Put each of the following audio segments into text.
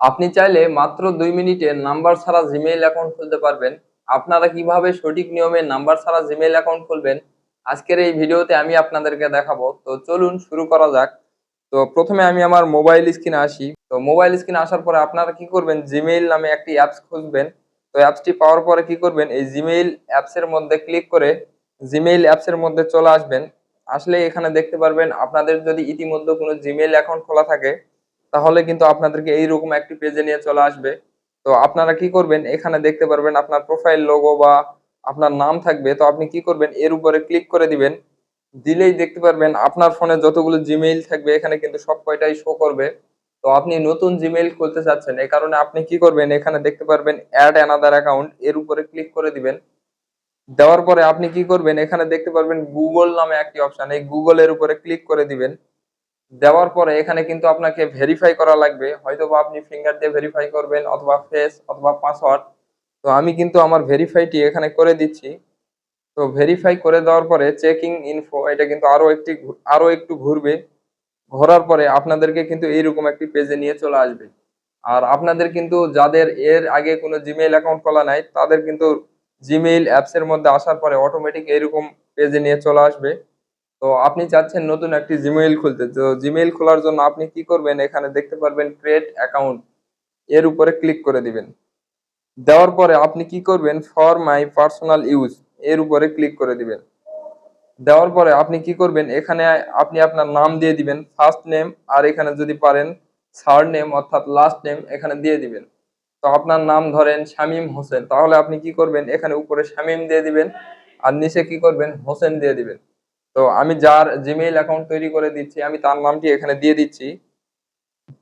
আপনি চাইলে মাত্র দুই মিনিটে নাম্বার ছাড়া জিমেইল অ্যাকাউন্ট খুলতে পারবেন। আপনারা কীভাবে সঠিক নিয়মে নাম্বার ছাড়া জিমেইল অ্যাকাউন্ট খুলবেন, আজকের এই ভিডিওতে আমি আপনাদেরকে দেখাবো। তো চলুন শুরু করা যাক। তো প্রথমে আমি আমার মোবাইল স্ক্রিনে আসি। তো মোবাইল স্ক্রিনে আসার পরে আপনারা কি করবেন জিমেইল নামে একটি অ্যাপস খুঁজবেন তো অ্যাপসটি পাওয়ার পরে কি করবেন, এই জিমেইল অ্যাপসের মধ্যে ক্লিক করে জিমেইল অ্যাপসের মধ্যে চলে আসবেন। আসলে এখানে দেখতে পারবেন, আপনাদের যদি ইতিমধ্যে কোনো জিমেইল অ্যাকাউন্ট খোলা থাকে তাহলে কিন্তু আপনাদেরকে এইরকম একটি পেজে নিয়ে চলে আসবে। তো আপনারা কি করবেন? এখানে দেখতে পারবেন আপনার প্রোফাইল লোগো বা আপনার নাম থাকবে। তো আপনি কি করবেন? এর উপরে ক্লিক করে দিবেন। দিলেই দেখতে পারবেন আপনার ফোনে যতগুলো জিমেইল থাকবে, এখানে কিন্তু সব কয়টাই শো করবে। তো আপনি নতুন জিমেইল খুলতে চাচ্ছেন এই কারণে আপনি কি করবেন? এখানে দেখতে পারবেন অ্যাড অ্যানাদার অ্যাকাউন্ট এর উপরে ক্লিক করে দিবেন। দেওয়ার পরে আপনি কি করবেন? এখানে দেখতে পারবেন গুগল নামে একটি অপশন এই গুগলের উপরে ক্লিক করে দিবেন। দেওয়ার পরে এখানে কিন্তু আপনাকে ভেরিফাই করা লাগবে। হয়তো বা আপনি ফিঙ্গার দিয়ে ভেরিফাই করবেন অথবা ফেস অথবা পাসওয়ার্ড তো আমি কিন্তু আমার ভেরিফাইটি এখানে করে দিচ্ছি। তো ভেরিফাই করে দেওয়ার পরে চেকিং ইনফো এটা কিন্তু আরও একটি ঘু- আরও একটু ঘুরবে। ঘোরার পরে আপনাদেরকে কিন্তু এইরকম একটি পেজে নিয়ে চলে আসবে। আর আপনাদের কিন্তু যাদের এর আগে কোনো জিমেইল অ্যাকাউন্ট খোলা নাই, তাদের কিন্তু জিমেইল অ্যাপস এর মধ্যে আসার পরে অটোমেটিক এরকম পেজে নিয়ে চলে আসবে। তো আপনি চাচ্ছেন নতুন একটি জিমেইল খুলতে। তো জিমেইল খোলার জন্য আপনি কি করবেন? এখানে দেখতে পারবেন ক্রিয়েট অ্যাকাউন্ট এর উপরে ক্লিক করে দিবেন। দেওয়ার পরে আপনি কি করবেন? ফর মাই পার্সোনাল ইউজ এর উপরে ক্লিক করে দিবেন। দেওয়ার পরে আপনি কি করবেন? এখানে আপনি আপনার নাম দিয়ে দিবেন ফার্স্ট নেম আর এখানে যদি পারেন থার্ড নেম অর্থাৎ লাস্ট নেম এখানে দিয়ে দিবেন। তো আপনার নাম ধরেন শামীম হোসেন। তাহলে আপনি কি করবেন? এখানে উপরে শামীম দিয়ে দিবেন, আর নিচে কি করবেন? হোসেন দিয়ে দিবেন। তো আমি যার জিমেইল অ্যাকাউন্ট তৈরি করে দিচ্ছি, আমি তার নামটি এখানে দিয়ে দিচ্ছি।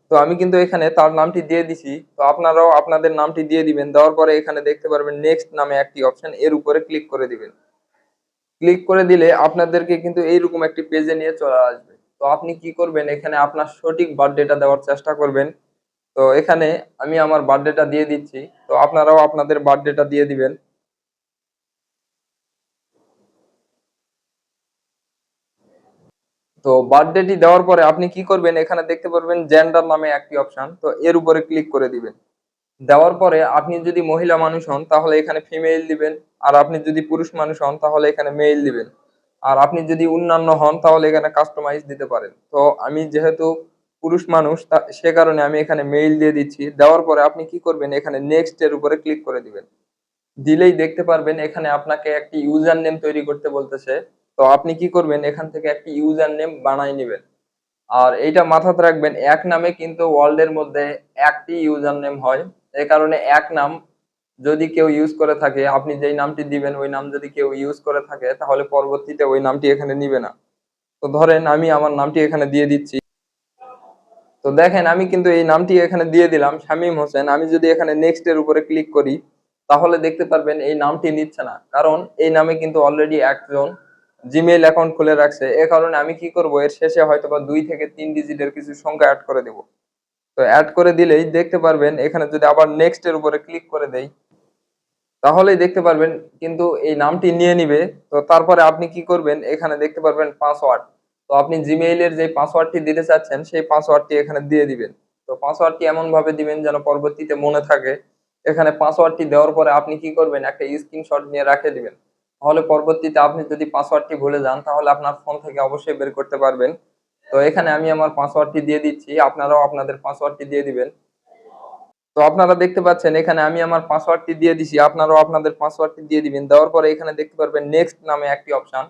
তো আমি কিন্তু এখানে তার নামটি দিয়ে দিছি। তো আপনারাও আপনাদের নামটি দিয়ে দিবেন, দেওয়ার পরে এখানে দেখতে পারবেন নেক্সট নামে একটি অপশন এর উপরে ক্লিক করে দিবেন। ক্লিক করে দিলে আপনাদেরকে কিন্তু এইরকম একটি পেজে নিয়ে চলে আসবে। তো আপনি কি করবেন, এখানে আপনার সঠিক বার্থডেটা দেওয়ার চেষ্টা করবেন। তো এখানে আমি আমার বার্থডেটা দিয়ে দিচ্ছি। তো আপনারাও আপনাদের বার্থডেটা দিয়ে দিবেন। তো বার্থডেটি দেওয়ার পরে আপনি কি করবেন? এখানে দেখতে পারবেন জেন্ডার নামে একটি অপশন তো এর উপরে ক্লিক করে দিবেন। দেওয়ার পরে আপনি যদি মহিলা মানুষ হন, তাহলে এখানে ফিমেল দিবেন। আর আপনি যদি পুরুষ মানুষ হন, তাহলে এখানে মেল দিবেন। আর আপনি যদি অন্যান্য হন, তাহলে এখানে কাস্টমাইজ দিতে পারেন। তো আমি যেহেতু পুরুষ মানুষ সে কারণে আমি এখানে মেইল দিয়ে দিচ্ছি। দেওয়ার পরে আপনি কি করবেন? এখানে নেক্সট এর উপরে ক্লিক করে দিবেন। দিলেই দেখতে পারবেন এখানে আপনাকে একটি ইউজার নেম তৈরি করতে বলতেছে। তো আপনি কি করবেন? এখান থেকে একটি ইউজার নেম বানাই নেবেন। আর এইটা মাথাতে রাখবেন, এক নামে কিন্তু ওয়ার্ল্ডের মধ্যে একটি ইউজার নেম হয়। এই কারণে এক নাম যদি কেউ ইউজ করে থাকে, আপনি যেই নামটি দিবেন, ওই নাম যদি কেউ ইউজ করে থাকে, তাহলে পরবর্তীতে ওই নামটি এখানে নিবে না। তো ধরেন আমি আমার নামটি এখানে দিয়ে দিচ্ছি। তো দেখেন, আমি কিন্তু এই নামটি এখানে দিয়ে দিলাম, শামীম হোসেন। আমি যদি এখানে নেক্সট এর উপরে ক্লিক করি, তাহলে দেখতে পারবেন এই নামটি নিচ্ছে না। কারণ এই নামে কিন্তু অলরেডি একজন জিমেইল অ্যাকাউন্ট খুলে রাখছে, এ কারণে আমি কি করব? এর শেষে হয়তো বা দুই থেকে তিন ডিজিটের কিছু সংখ্যা অ্যাড করে দেব। তো অ্যাড করে দিলেই দেখতে পারবেন, এখানে যদি আবার নেক্সট এর উপরে ক্লিক করে দেই, তাহলেই দেখতে পারবেন কিন্তু এই নামটি নিয়ে নিবে। তো তারপরে আপনি কি করবেন, এখানে দেখতে পারবেন পাসওয়ার্ড তো আপনি জিমেইলের যে পাসওয়ার্ডটি দিতে চাচ্ছেন, সেই পাসওয়ার্ডটি এখানে দিয়ে দিবেন। তো পাসওয়ার্ডটি এমন ভাবে দিবেন যেন পরবর্তীতে মনে থাকে। এখানে পাসওয়ার্ডটি দেওয়ার পরে আপনি কি করবেন, একটা স্ক্রিনশট নিয়ে রাখে দিবেন। তাহলে পরবর্তীতে আপনি যদি পাসওয়ার্ডটি ভুলে যান, তাহলে আপনার ফোন থেকে অবশ্যই বের করতে পারবেন। তো এখানে আমি আমার পাসওয়ার্ডটি দিয়ে দিচ্ছি, আপনারাও আপনাদের পাসওয়ার্ডটি দিয়ে দিবেন। তো আপনারা দেখতে পাচ্ছেন, এখানে আমি আমার পাসওয়ার্ডটি দিয়ে দিছি, আপনারাও আপনাদের পাসওয়ার্ডটি দিয়ে দিবেন। দেওয়ার পরে এখানে দেখতে পারবেন নেক্সট নামে একটি অপশন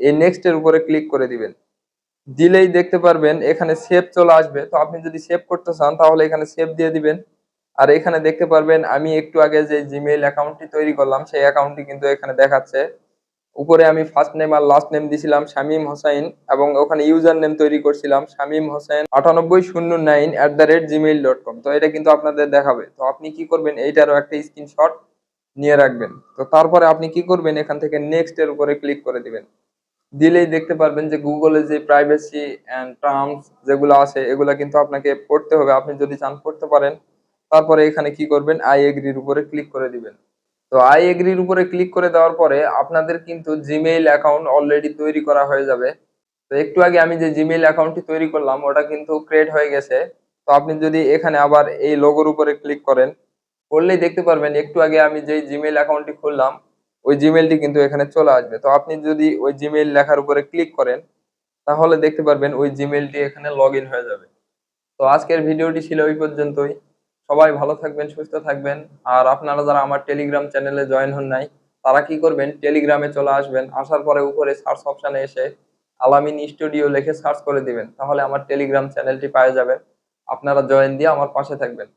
এই নেক্সট এর উপরে ক্লিক করে দিবেন। দিলেই দেখতে পারবেন, এখানে সেভ চলে আসবে। তো আপনি যদি সেভ করতে চান, তাহলে এখানে সেভ দিয়ে দিবেন। আর এখানে দেখতে পারবেন, আমি একটু আগে যে জিমেইল অ্যাকাউন্টটি তৈরি করলাম, সেই অ্যাকাউন্টটি কিন্তু এখানে দেখাচ্ছে। উপরে আমি ফার্স্ট নেম আর লাস্ট নেম দিছিলাম, শামীম হোসাইন এবং ওখানে ইউজার নেম তৈরি করছিলাম, শামীম হোসেন আটানব্বই শূন্য nine at the rate gmail dot com তো এটা কিন্তু আপনাদের দেখাবে। তো আপনি কি করবেন, এইটারও একটা স্ক্রিনশট নিয়ে রাখবেন। তো তারপরে আপনি কি করবেন, এখান থেকে নেক্সট এর উপরে ক্লিক করে দিবেন। দিলেই দেখতে পারবেন যে গুগলে যে প্রাইভেসি অ্যান্ড টার্মস যেগুলো আছে, এগুলো কিন্তু আপনাকে পড়তে হবে। আপনি যদি চান পড়তে পারেন তারপরে এখানে কি করবেন? আই এগ্রির উপরে ক্লিক করে দিবেন। তো আই এগ্রির উপরে ক্লিক করে দেওয়ার পরে আপনাদের কিন্তু জিমেইল অ্যাকাউন্ট অলরেডি তৈরি করা হয়ে যাবে। তো একটু আগে আমি যে জিমেইল অ্যাকাউন্টটি তৈরি করলাম, ওটা কিন্তু ক্রিয়েট হয়ে গেছে। তো আপনি যদি এখানে আবার এই লোগোর উপরে ক্লিক করেন, করলেই দেখতে পারবেন, একটু আগে আমি যেই জিমেইল অ্যাকাউন্টটি খুললাম, ওই জিমেইলটি কিন্তু এখানে চলে আসবে। তো আপনি যদি ওই জিমেইল লেখার উপরে ক্লিক করেন, তাহলে দেখতে পারবেন ওই জিমেইলটি এখানে লগ হয়ে যাবে। তো আজকের ভিডিওটি ছিল ওই পর্যন্তই। সবাই ভালো থাকবেন, সুস্থ থাকবেন। আর আপনারা যারা আমার টেলিগ্রাম চ্যানেলে জয়েন হন নাই, তারা কি করবেন? টেলিগ্রামে চলে আসবেন, আসার পরে উপরে সার্চ অপশানে এসে আলামিন স্টুডিও লিখে সার্চ করে দিবেন, তাহলে আমার টেলিগ্রাম চ্যানেলটি পাওয়া যাবে। আপনারা জয়েন দিয়ে আমার পাশে থাকবেন।